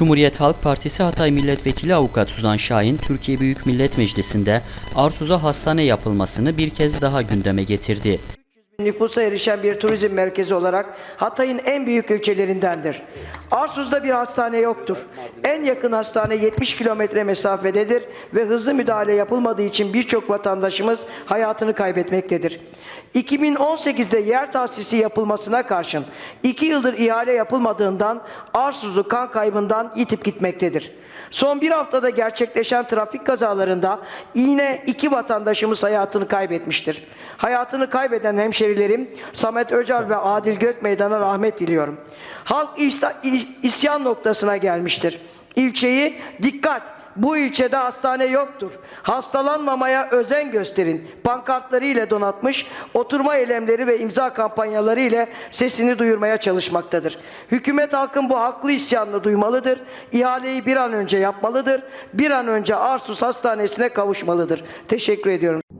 Cumhuriyet Halk Partisi Hatay Milletvekili Avukat Suzan Şahin, Türkiye Büyük Millet Meclisi'nde Arsuz'a hastane yapılmasını bir kez daha gündeme getirdi. Nüfusa erişen bir turizm merkezi olarak Hatay'ın en büyük ilçelerindendir. Arsuz'da bir hastane yoktur. En yakın hastane 70 kilometre mesafededir ve hızlı müdahale yapılmadığı için birçok vatandaşımız hayatını kaybetmektedir. 2018'de yer tahsisi yapılmasına karşın 2 yıldır ihale yapılmadığından Arsuz'u kan kaybından yitip gitmektedir. Son bir haftada gerçekleşen trafik kazalarında yine iki vatandaşımız hayatını kaybetmiştir. Hayatını kaybeden hemşerilerim Samet Öcal ve Adil Gökmeydan'a rahmet diliyorum. Halk isyan noktasına gelmiştir. İlçeyi dikkat bu ilçede hastane yoktur. Hastalanmamaya özen gösterin. Pankartları ile donatmış, oturma eylemleri ve imza kampanyaları ile sesini duyurmaya çalışmaktadır. Hükümet halkın bu haklı isyanını duymalıdır. İhaleyi bir an önce yapmalıdır. Bir an önce Arsus Hastanesi'ne kavuşmalıdır. Teşekkür ediyorum.